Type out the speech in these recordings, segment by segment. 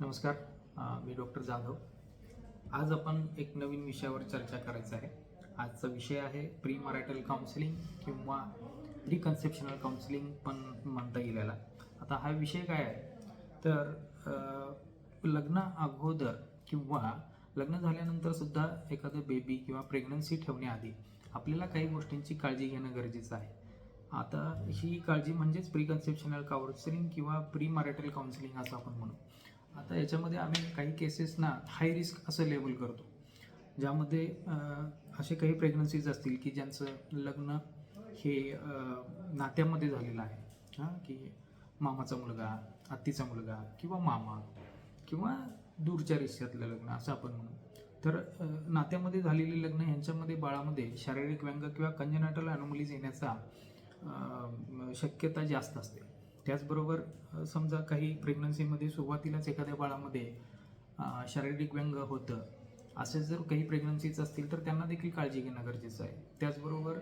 नमस्कार मी डॉक्टर जाधव. आज आपण एक नवीन विषयावर चर्चा करायचं आहे. आजचा विषय आहे प्री मरायटल काउन्सिलिंग किंवा प्री कन्सेप्शनल काउन्सिलिंग पण म्हणता येईल याला. आता हा विषय काय आहे? तर लग्न अगोदर किंवा लग्न झाल्यानंतर सुद्धा एखादं बेबी किंवा प्रेग्नन्सी ठेवण्याआधी आपल्याला काही गोष्टींची काळजी घेणं गरजेचं आहे. आता ही काळजी म्हणजेच प्री कन्सेप्शनल काउन्सिलिंग किंवा प्री मॅरिटल काउन्सिलिंग असं आपण म्हणू. आता याच्यामध्ये आम्ही काही केसेसना हाय रिस्क असं लेबल करतो. ज्यामध्ये असे काही प्रेग्नन्सीज असतील की ज्यांचं लग्न हे नात्यामध्ये झालेलं आहे. हां की मामाचा मुलगा आत्तीचा मुलगा किंवा मामा किंवा दूरच्या रिश्त्यातलं लग्न असं आपण म्हणू. तर नात्यामध्ये झालेले लग्न ह्यांच्यामध्ये बाळामध्ये शारीरिक व्यंग किंवा कंजनाटल अनोमलीज येण्याचा शक्यता जास्त असते. त्याचबरोबर समजा काही प्रेग्नन्सीमध्ये सुरुवातीलाच एखाद्या बाळामध्ये शारीरिक व्यंग होतं असे जर काही प्रेग्नन्सीज असतील तर त्यांना देखील काळजी घेणं गरजेचं आहे. त्याचबरोबर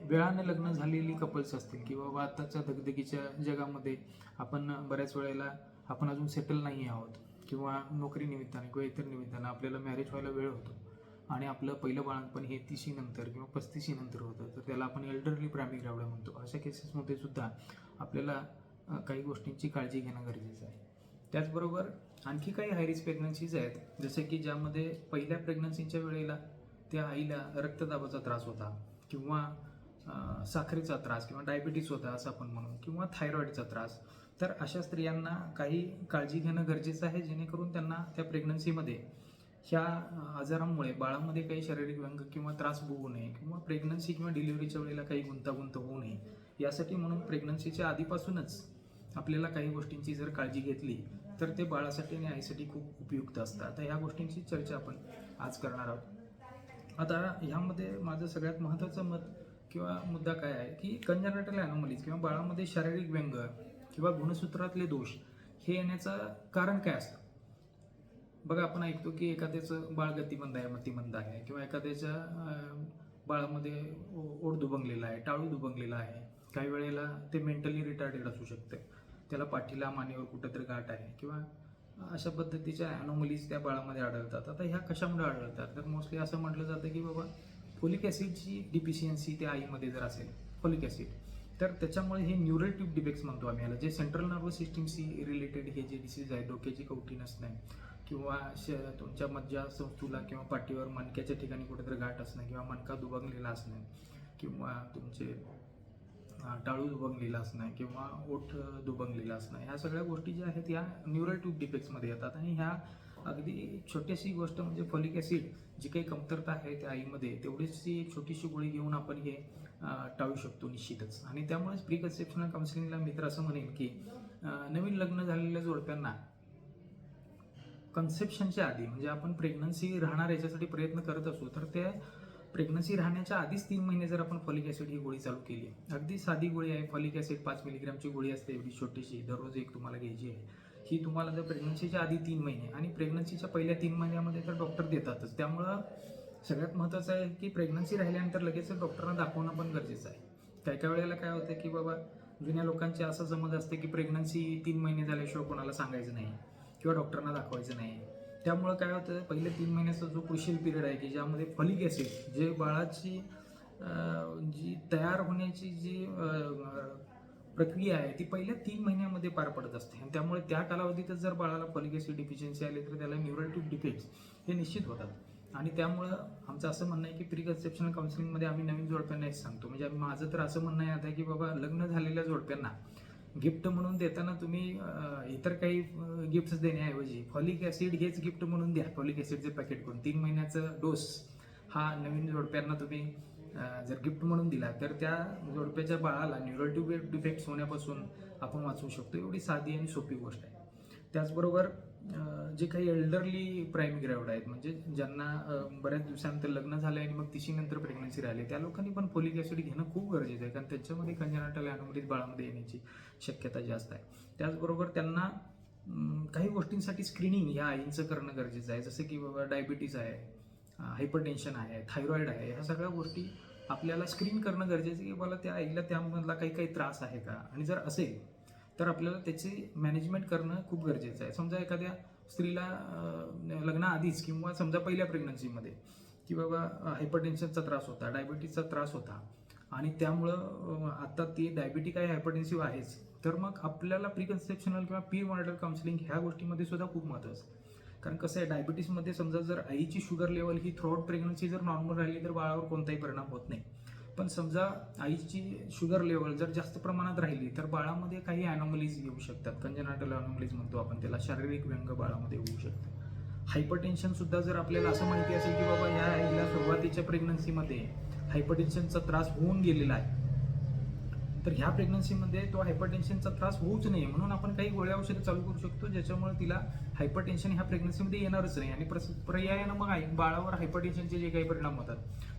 वेळानं लग्न झालेली कपल्स असतील किंवा बाबा आताच्या धगधगीच्या जगामध्ये आपण बऱ्याच वेळेला आपण अजून सेटल नाही आहोत किंवा नोकरी निमित्ताने किंवा इतर निमित्तानं आपल्याला मॅरेज व्हायला वेळ होतो आणि आपलं पहिलं बाळणपण हे तिशी नंतर किंवा पस्तीशी नंतर होतं तर त्याला आपण एल्डरली प्रायमिक ग्रावडा म्हणतो. अशा केसेसमध्ये सुद्धा आपल्याला काही गोष्टींची काळजी घेणं गरजेचं आहे. त्याचबरोबर आणखी काही हायरिस्क प्रेग्नन्सीज आहेत. जसे की ज्यामध्ये पहिल्या प्रेग्नन्सीच्या वेळेला त्या आईला रक्तदाबाचा त्रास होता किंवा साखरेचा त्रास किंवा डायबिटीस होता असं आपण म्हणू किंवा थायरॉईडचा त्रास. तर अशा स्त्रियांना काही काळजी घेणं गरजेचं आहे जेणेकरून त्यांना त्या प्रेग्नन्सीमध्ये ह्या आजारांमुळे बाळामध्ये काही शारीरिक व्यंग किंवा त्रास होऊ नये किंवा प्रेग्नन्सी किंवा डिलिव्हरीच्या वेळेला काही गुंतागुंत होऊ नये. यासाठी म्हणून प्रेग्नन्सीच्या आधीपासूनच आपल्याला काही गोष्टींची जर काळजी घेतली तर ते बाळासाठी आणि आईसाठी खूप उपयुक्त असतात. आता ह्या गोष्टींची चर्चा आपण आज करणार आहोत. आता ह्यामध्ये माझं सगळ्यात महत्त्वाचं मत किंवा मुद्दा काय आहे की कंजनाटल अॅनोमलीज किंवा बाळामध्ये शारीरिक व्यंग किंवा गुणसूत्रातले दोष हे येण्याचं कारण काय असतं? बघा आपण ऐकतो की एखाद्याचं बाळ गतिमंद आहे मतिमंद आहे किंवा एखाद्याच्या बाळामध्ये ओढ दुबंगलेला आहे टाळू दुबंगलेला आहे. काही वेळेला ते मेंटली रिटार्डेड असू शकते. त्याला पाठीला मानेवर कुठंतरी गाठ आहे किंवा अशा पद्धतीच्या ॲनोमलीज त्या बाळामध्ये आढळतात. आता ह्या कशामुळे आढळतात? तर मोस्टली असं म्हटलं जातं की बाबा फोलिक ॲसिडची डिफिशियन्सी त्या आईमध्ये जर असेल फोलिक ॲसिड तर त्याच्यामुळे हे न्यूरल ट्यूब डिफेक्ट्स म्हणतो आम्ही याला. जे सेंट्रल नर्वस सिस्टीमशी रिलेटेड हे जे डिसीज आहे डोक्याची कवटी नसणे किंवा श तुमच्या मज्जा संस्थूला किंवा पाठीवर मणक्याच्या ठिकाणी कुठेतरी गाठ असणं किंवा मणका दुबंगलेला असणं किंवा तुमचे टाळू दुबंगलेला असणं किंवा ओठ दुबंगलेला असणं ह्या सगळ्या गोष्टी ज्या आहेत या न्यूरल ट्यूब डिफेक्ट्समध्ये येतात आणि ह्या अगदी छोटीशी गोष्ट म्हणजे फॉलिक ॲसिड जी काही कमतरता आहे त्या आईमध्ये तेवढीशी एक छोटीशी गोळी घेऊन आपण हे टाळू शकतो निश्चितच. आणि त्यामुळेच प्री कन्सेप्शनल काउन्सिलिंगला मित्र असं म्हणेन की नवीन लग्न झालेल्या जोडप्यांना कन्सेप्शनच्या आधी म्हणजे आपण प्रेग्नन्सी राहणार याच्यासाठी प्रयत्न करत असू तर त्या प्रेग्नन्सी राहण्याच्या आधीच तीन महिने जर आपण फॉलिक ॲसिड ही गोळी चालू केली अगदी साधी गोळी आहे. फॉलिक ॲसिड पाच मिलीग्रामची गोळी असते. एवढी छोटीशी दररोज एक तुम्हाला घ्यायची आहे. ही तुम्हाला जर प्रेग्नन्सीच्या आधी तीन महिने आणि प्रेग्नन्सीच्या पहिल्या तीन महिन्यामध्ये तर डॉक्टर देतातच. त्यामुळं सगळ्यात महत्त्वाचं आहे की प्रेग्नन्सी राहिल्यानंतर लगेच डॉक्टरना दाखवणं पण गरजेचं आहे. काही काही वेळेला काय होतं की बाबा जुन्या लोकांचे असं समज असते की प्रेग्नन्सी तीन महिने झाल्याशिवाय कोणाला सांगायचं नाही किंवा डॉक्टरांना दाखवायचं नाही. त्यामुळं काय होतं पहिले तीन महिन्याचा जो क्रुशियल पिरियड आहे की ज्यामध्ये फॉलिक ॲसिड जे बाळाची जी तयार होण्याची जी प्रक्रिया आहे ती पहिल्या तीन महिन्यामध्ये पार पडत असते. आणि त्यामुळे त्या कालावधीतच जर बाळाला फॉलिक ॲसिड डिफिशियन्सी आली तर त्याला न्यूरल डिफेक्ट्स हे निश्चित होतात. आणि त्यामुळं आमचं असं म्हणणं आहे की प्री कन्सेप्शनल काउन्सिलिंगमध्ये आम्ही नवीन जोडप्यांना हेच सांगतो. म्हणजे आम्ही- माझं तर असं म्हणणं आहे आता की बाबा लग्न झालेल्या जोडप्यांना गिफ्ट म्हणून देताना तुम्ही इतर काही गिफ्ट्स देण्याऐवजी फॉलिक ॲसिड हेच गिफ्ट म्हणून द्या. फॉलिक ॲसिडचे पॅकेट करून. तीन महिन्याचं डोस हा नवीन जोडप्यांना तुम्ही जर गिफ्ट म्हणून दिला तर त्या जोडप्याच्या बाळाला न्यूरल डिफेक्ट्स होण्यापासून आपण वाचवू शकतो. एवढी साधी आणि सोपी गोष्ट आहे. त्याचबरोबर जे काही एल्डरली प्राईम ग्रॅवड आहेत म्हणजे ज्यांना बऱ्याच दिवसानंतर लग्न झालं आणि मग तिशीनंतर प्रेग्नन्सी राहिली त्या लोकांनी पण फोलिक ॲसिड घेणं खूप गरजेचं आहे कारण त्याच्यामध्ये कंजनाटल अॅनोमलीज बाळामध्ये येण्याची शक्यता जास्त आहे. त्याचबरोबर त्यांना काही गोष्टींसाठी स्क्रीनिंग ह्या आईंचं करणं गरजेचं आहे जसं की बाबा डायबिटीज आहे हायपरटेन्शन आहे थायरॉईड आहे ह्या सगळ्या गोष्टी आपल्याला स्क्रीन करणं गरजेचं आहे की मला त्या आईला त्यामधला काही काही त्रास आहे का? आणि जर असेल तर आपल्याला त्याची मॅनेजमेंट करणं खूप गरजेचं आहे. समजा एखाद्या स्त्रीला लग्नाआधीच किंवा समजा पहिल्या प्रेग्नन्सीमध्ये की बाबा हायपरटेन्शनचा त्रास होता डायबिटीसचा त्रास होता आणि त्यामुळं आता ती डायबिटिक आहे हायपरटेन्सिव्ह आहेच तर मग आपल्याला प्रिकन्सेप्शनल किंवा पी मॉडल काउन्सिलिंग ह्या गोष्टीमध्ये सुद्धा खूप महत्त्वाचं आहे. कारण कसं आहे डायबिटीसमध्ये समजा जर आईची शुगर लेवल ही थ्रॉट प्रेग्नन्सी जर नॉर्मल राहिली तर बाळावर कोणताही परिणाम होत नाही. पण समजा आईची शुगर लेवल जर जास्त प्रमाणात राहिली तर बाळामध्ये काही अॅनॉमलीज येऊ शकतात. कंजनाटल अॅनॉमलीज म्हणतो आपण त्याला. शारीरिक व्यंग बाळामध्ये होऊ शकतो. हायपरटेन्शन सुद्धा जर आपल्याला असं माहिती असेल की बाबा ह्या आईला सुरुवातीच्या प्रेग्नन्सीमध्ये हायपरटेन्शनचा त्रास होऊन गेलेला आहे तर ह्या प्रेग्नन्सीमध्ये तो हायपरटेन्शनचा त्रास होऊच नाही म्हणून आपण काही गोळ्या औषधं चालू करू शकतो ज्याच्यामुळे तिला हायपरटेन्शन ह्या प्रेग्नन्सीमध्ये येणारच नाही. आणि प्रस पर्यायानं मग आई बाळावर हायपरटेन्शनचे जे काही परिणाम होतात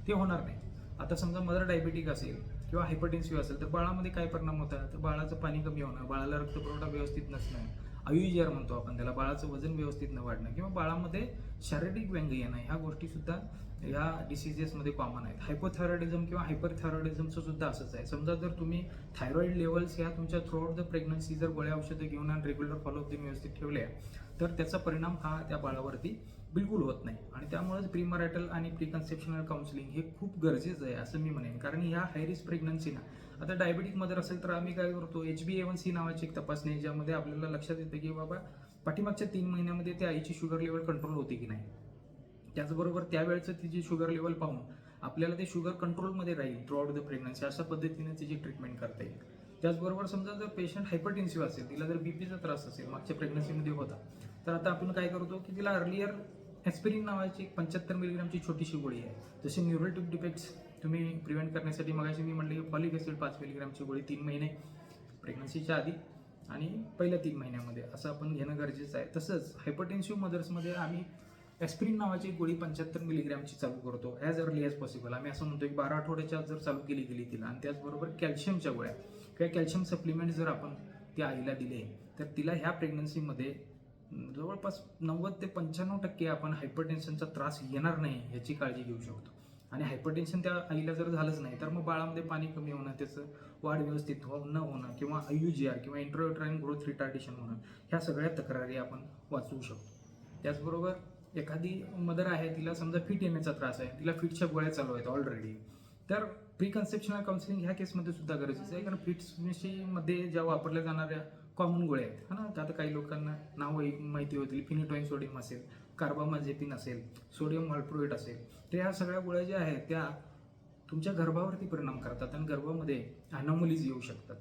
ते होणार नाही. आता समजा मदर डायबिटिक असेल किंवा हायपरटेन्सिव्ह असेल तर बाळामध्ये काय परिणाम होतात? तर बाळाचं पाणी कमी होणं बाळाला रक्तपुरवठा व्यवस्थित नसणं आयुजीआर म्हणतो आपण त्याला बाळाचं वजन व्यवस्थित न वाढणं किंवा बाळामध्ये शारीरिक व्यंग येणं ह्या गोष्टी सुद्धा या डिसिजेसमध्ये कॉमन आहेत. हायपोथायरॉइडिझम किंवा हायपरथायरॉइडिझमचं सुद्धा असंच आहे. समजा जर तुम्ही थायरॉईड लेवल्स ह्या तुमच्या थ्रूआउट द प्रेग्नन्सी जर गोळ्या औषधं घेऊन आणि रेग्युलर फॉलोअप तुम्ही व्यवस्थित ठेवल्या तर त्याचा परिणाम हा त्या बाळावरती बिलकुल होत नाही. आणि त्यामुळेच प्रीमरायटल आणि प्रिकन्सेप्शनल काउन्सिलिंग हे खूप गरजेचं आहे असं मी म्हणेन. कारण ह्या हायरिस्क प्रेग्नन्सीना आता डायबिटिक मदर असेल तर आम्ही काय करतो एच बी एवन सी नावाची एक तपासणी ज्यामध्ये आपल्याला लक्षात येतं की बाबा पाठीमागच्या तीन महिन्यामध्ये त्या आईची शुगर लेवल कंट्रोल होती की नाही. त्याचबरोबर त्यावेळेचं तिची शुगर लेवल पाहून आपल्याला ते शुगर कंट्रोलमध्ये राहील थ्रू आउट द प्रेग्नन्सी अशा पद्धतीने तिची ट्रीटमेंट करता येईल. त्याचबरोबर समजा जर पेशंट हायपरटेन्सिव्ह असेल तिला जर बीपीचा त्रास असेल मागच्या प्रेग्नन्सीमध्ये होता तर आता आपण काय करतो की तिला अर्लियर ॲस्पिरिन नावाची एक पंच्याहत्तर मिलीग्रामची छोटीशी गोळी आहे. जसे न्यूरल डिफेक्ट्स तुम्ही प्रिव्हेंट करण्यासाठी मगाशी मी म्हटलं की फॉलिक ॲसिड पाच मिलीग्रामची गोळी तीन महिने प्रेग्नन्सीच्या आधी आणि पहिल्या तीन महिन्यामध्ये असं आपण घेणं गरजेचं आहे. तसंच हायपरटेन्सिव्ह मदर्समध्ये आम्ही ॲस्पिरिन नावाची गोळी पंच्याहत्तर मिलीग्रॅमची चालू करतो ॲज अर्ली ॲज पॉसिबल आम्ही असं म्हणतो की बारा आठवड्याच्या आत जर चालू केली गेली तिला आणि त्याचबरोबर कॅल्शियमच्या गोळ्या. किंवा कॅल्शियम सप्लिमेंट जर आपण त्या आईला दिले तर तिला ह्या प्रेग्नन्सीमध्ये जवळपास नव्वद ते पंच्याण्णव टक्के आपण हायपरटेन्शनचा त्रास येणार नाही ह्याची काळजी घेऊ शकतो. आणि हायपरटेन्शन त्या आईला जर झालंच नाही तर मग बाळामध्ये पाणी कमी होणं त्याचं वाढ व्यवस्थित हो न होणं किंवा आय जी आर किंवा इंट्रोट्राईन ग्रोथ रिटार्डेशन होणं ह्या सगळ्या तक्रारी आपण वाचवू शकतो. त्याचबरोबर एखादी मदर आहे तिला समजा फिट येण्याचा त्रास आहे तिला फिटच्या गोळ्या चालू आहेत ऑलरेडी तर प्री कन्सेप्शनल काउन्सिलिंग ह्या केसमध्ये सुद्धा गरजेचं आहे कारण फिट्समध्ये ज्या वापरल्या जाणाऱ्या कॉमन गोळ्या आहेत हा ना? आता काही लोकांना नाव माहिती होतील फिनिटॉईन सोडियम असेल कार्बामाझेपिन असेल सोडियम मॉल्प्रोएट असेल तर ह्या सगळ्या गोळ्या ज्या आहेत त्या तुमच्या गर्भावरती परिणाम करतात आणि गर्भामध्ये अनोमलीज येऊ शकतात.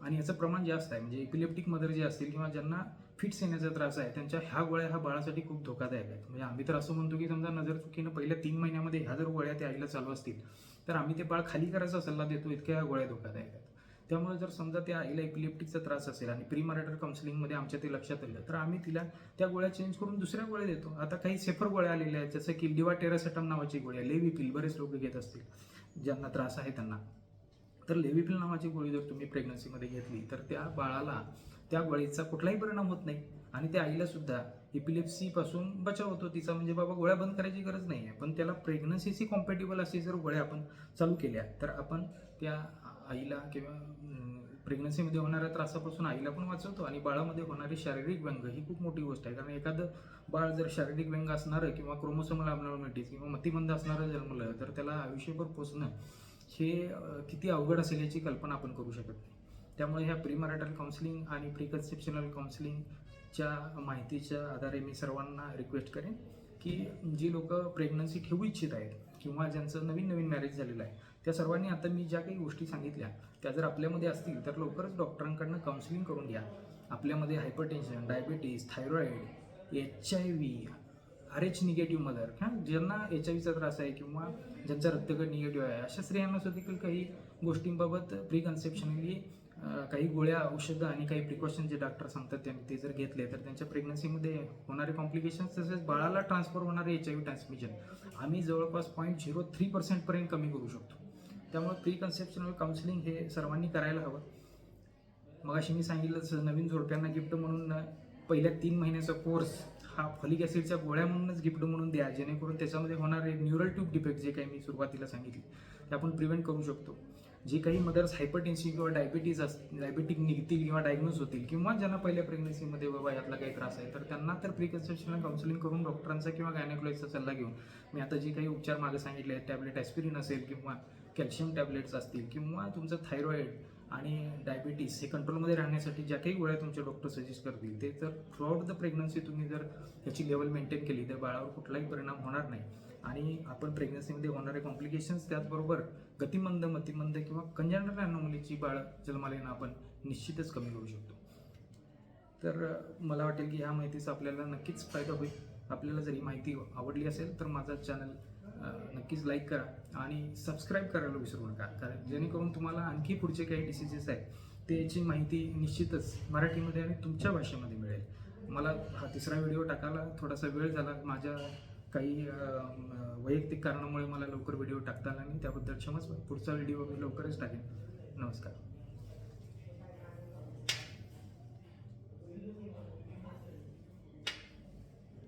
आणि याचं प्रमाण जास्त आहे. म्हणजे इपिलेप्टिक मदर जे असतील किंवा ज्यांना फिट्स येण्याचा त्रास आहे त्यांच्या ह्या गोळ्या ह्या बाळासाठी खूप धोकादायक आहेत. म्हणजे आम्ही तर असं म्हणतो की समजा नजर चुकीनं पहिल्या तीन महिन्यामध्ये ह्या जर गोळ्या त्या आईला चालू असतील तर आम्ही ते बाळ खाली करायचा सल्ला देतो इतक्या ह्या गोळ्या धोकादायक आहेत. त्यामुळे जर समजा त्या आईला इपिलेप्टिकचा त्रास असेल आणि प्री मॅरेटर काउन्सिलिंगमध्ये आमच्या ते लक्षात आलं तर आम्ही तिला त्या गोळ्या चेंज करून दुसऱ्या गोळ्या देतो. आता काही सेफर गोळ्या आलेल्या आहेत जसं की लिवा टेरासटम नावाची गोळ्या लेवी पिल बरेच लोक घेत असतील ज्यांना त्रास आहे त्यांना. तर लेविपिल नावाची गोळी जर तुम्ही प्रेग्नन्सीमध्ये घेतली तर त्या बाळाला त्या गोळीचा कुठलाही परिणाम होत नाही. आणि त्या आईला सुद्धा इपिलेप्सीपासून बचाव होतो. तिचा म्हणजे बाबा गोळ्या बंद करायची गरज नाही आहे. पण त्याला प्रेग्नन्सीशी कॉम्पॅटेबल अशी जर गोळ्या आपण चालू केल्या तर आपण त्या आईला किंवा प्रेग्नन्सीमध्ये होणाऱ्या त्रासापासून आईला पण वाचवतो. आणि बाळामध्ये होणारी शारीरिक व्यंग ही खूप मोठी गोष्ट आहे. कारण एखादं बाळ जर शारीरिक व्यंग असणारं किंवा क्रोमोसोमल अबनॉर्मॅलिटीज किंवा मतिमंद असणारं जन्मलं तर त्याला आयुष्यभर पोचणं हे किती अवघड असेल याची कल्पना आपण करू शकत नाही. त्यामुळे ह्या प्रीमॅरिटल काउन्सिलिंग आणि प्रिकन्सेप्शनल काउन्सिलिंगच्या माहितीच्या आधारे मी सर्वांना रिक्वेस्ट करेन की जी लोक प्रेग्नन्सी ठेवू इच्छित आहेत किंवा ज्यांचं नवीन नवीन मॅरेज झालेलं आहे त्या सर्वांनी आता मी ज्या काही गोष्टी सांगितल्या त्या जर आपल्यामध्ये असतील तर लवकरच डॉक्टरांकडनं काउन्सिलिंग करून घ्या. आपल्यामध्ये hypertension diabetes thyroid H I V R H negative mother हां ज्यांना एच आय व्हीचा त्रास आहे किंवा ज्यांचा रक्तगट निगेटिव्ह आहे अशा स्त्रियांना सुद्धा काही गोष्टींबाबत प्री कन्सेप्शनली काही गोळ्या औषधं आणि काही प्रिकॉशन जे डॉक्टर सांगतात त्यांनी ते जर घेतले तर त्यांच्या प्रेग्नन्सीमध्ये होणारे कॉम्प्लिकेशन्स तसेच बाळाला ट्रान्सफर होणारे एच आय व्ही ट्रान्समिशन आम्ही जवळपास पॉईंट झिरो थ्री पर्सेंटपर्यंत कमी करू शकतो. त्यामुळे प्री कन्सेप्शनल काउन्सिलिंग हे सर्वांनी करायला हवं. मग अशी मी सांगितलं नवीन जोडप्यांना गिफ्ट म्हणून पहिल्या तीन महिन्याचा कोर्स हा फॉलिक ॲसिडच्या गोळ्या म्हणूनच गिफ्ट म्हणून द्या जेणेकरून त्याच्यामध्ये होणारे न्यूरल ट्यूब डिफेक्ट जे काही मी सुरुवातीला सांगितले ते आपण प्रिव्हेंट करू शकतो. जे काही मदर्स हायपरटेन्सिव्ह किंवा डायबिटीज अस डायबिटिक निघतील किंवा डायग्नोज होतील किंवा ज्यांना पहिल्या प्रेग्नन्सीमध्ये बाबा यातला काही त्रास आहे तर त्यांना तर प्रिकन्सेप्शनल काउन्सिलिंग करून डॉक्टरांचा किंवा गायनेकोलॉजीचा सल्ला घेऊन मी आता जे काही उपचार मागे सांगितले आहेत टॅबलेट ॲस्पिरिन असेल किंवा कॅल्शियम टॅबलेट्स असतील किंवा तुमचं थायरॉईड आणि डायबिटीस हे कंट्रोलमध्ये राहण्यासाठी ज्या काही गोळ्या तुमचे डॉक्टर सजेस्ट करतील ते तर थ्रूआउट द प्रेग्नन्सी तुम्ही जर त्याची लेवल मेंटेन केली तर बाळावर कुठलाही परिणाम होणार नाही. आणि आपण प्रेग्नन्सीमध्ये होणारे कॉम्प्लिकेशन्स त्याचबरोबर गतिमंद मतिमंद किंवा कंजनरल अनोमलीची बाळ जन्माला येणं आपण निश्चितच कमी करू शकतो. तर मला वाटेल की ह्या माहितीचा आपल्याला नक्कीच फायदा होईल. आपल्याला जर ही माहिती आवडली असेल तर माझा चॅनल नक्कीच लाईक करा आणि सबस्क्राईब करायला विसरू नका. कारण जेणेकरून तुम्हाला आणखी पुढचे काही डिसिजेस आहेत त्याची माहिती निश्चितच मराठीमध्ये आणि तुमच्या भाषेमध्ये मिळेल. मला हा तिसरा व्हिडिओ टाकायला थोडासा वेळ झाला. माझ्या काही वैयक्तिक कारणामुळे मला लवकर व्हिडिओ टाकता आला नाही. त्याबद्दल क्षमच पुढचा व्हिडिओ मी लवकरच टाकेन. नमस्कार.